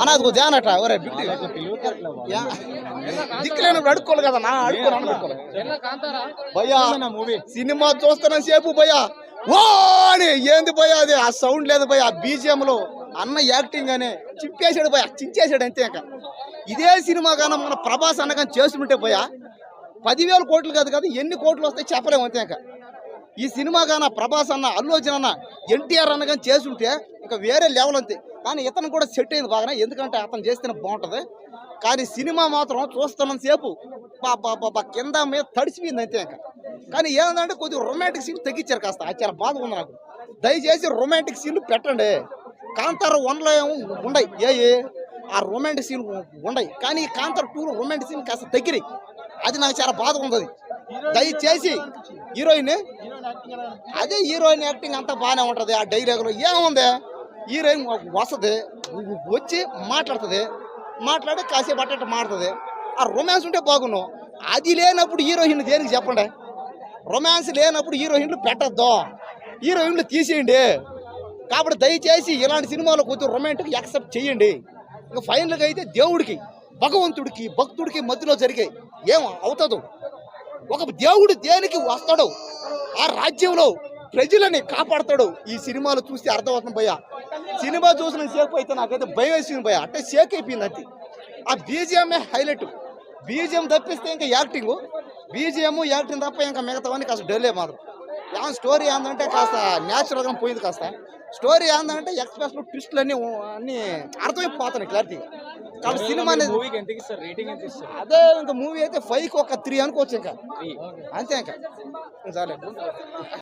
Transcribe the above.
అన్న అది జాన్ ఒరే దిక్కులేనప్పుడు అడుక్కోవాలి కదా నా అడుక్కోను అడుక్కోవాలి. భయ్యా సినిమా చూస్తున్న సేపు భయ్యా ఓ అని ఏంది భయ్యా అది? ఆ సౌండ్ లేదు భయ్యా ఆ బీజిఎం లో అన్న యాక్టింగ్ అనే చింపేశాడు భయ్యా చించేశాడు అంతే ఇంకా. ఇదే సినిమా కానీ మన ప్రభాస్ అన్న కానీ చేస్తుంటే భయ్యా పదివేల కోట్లు కాదు కదా ఎన్ని కోట్లు వస్తాయి చెప్పలేము అంతే ఇంకా. ఈ సినిమా కానీ ప్రభాస్ అన్న అల్లు అర్జున్ అన్న ఎన్టీఆర్ అన్న కానీ చేస్తుంటే ఇంకా వేరే లెవెల్ అంతే. కానీ ఇతను కూడా సెట్ అయింది బాగానే. ఎందుకంటే అతను చేస్తేనే బాగుంటుంది. కానీ సినిమా మాత్రం చూస్తున్నంత సేపు బా కింద మీద తడిచిపోయింది అంతే ఇంకా. కానీ ఏంటంటే కొద్దిగా రొమాంటిక్ సీన్ తగ్గించారు కాస్త. అది చాలా బాధగా ఉంది నాకు. దయచేసి రొమాంటిక్ సీన్లు పెట్టండి. కాంతార వన్లో ఏమో ఉండయి. ఏ ఆ రొమాంటిక్ సీన్ ఉండయి. కానీ కాంతార టూలో రొమాంటిక్ సీన్ కాస్త తగ్గిరి అది నాకు చాలా బాధ ఉంది. దయచేసి హీరోయిన్ అదే హీరోయిన్ యాక్టింగ్ అంతా బాగానే ఉంటుంది. ఆ డైలాగులో ఏముంది? హీరోయిన్ వస్తుంది వచ్చి మాట్లాడుతుంది మాట్లాడి కాసేపు అట్టట్టు మాడుతుంది ఆ రొమాన్స్ ఉంటే బాగున్నావు అది లేనప్పుడు హీరోయిన్లు దేనికి చెప్పండి? రొమాన్స్ లేనప్పుడు హీరోయిన్లు పెట్టద్దు. హీరోయిన్లు తీసేయండి. కాబట్టి దయచేసి ఇలాంటి సినిమాలు కొంచెం రొమాంటిక్ యాక్సెప్ట్ చేయండి. ఇంకా ఫైనల్గా అయితే దేవుడికి భగవంతుడికి భక్తుడికి మధ్యలో జరిగే ఏం అవుతుందో. ఒక దేవుడు దేనికి వస్తాడు ఆ రాజ్యంలో ప్రజలని కాపాడతాడు ఈ సినిమాలు చూస్తే అర్థమవుతుంది భయ్యా. సినిమా చూసిన సేపు అయితే నాకైతే భయం వేసింది భయ్య. అంటే షేక్ అయిపోయింది అంతే ఆ బీజిఎంఏ హైలైట్. బీజిఎం తప్పిస్తే ఇంకా యాక్టింగ్. బీజిఎం యాక్టింగ్ తప్ప ఇంకా మిగతావన్నీ కాస్త డెల్లే మాత్రం. ఏమన్నా స్టోరీ ఏందంటే కాస్త న్యాచురల్గా పోయింది కాస్త. స్టోరీ ఏందంటే ఎక్స్ప్రెస్ ట్విస్ట్లు అన్ని అన్ని అర్థమైపోతున్నాయి క్లారిటీ. కాబట్టి సినిమా అదే ఇంకా మూవీ అయితే ఫైవ్కి ఒక త్రీ అనుకోవచ్చు ఇంకా. అంతే ఇంకా. సరే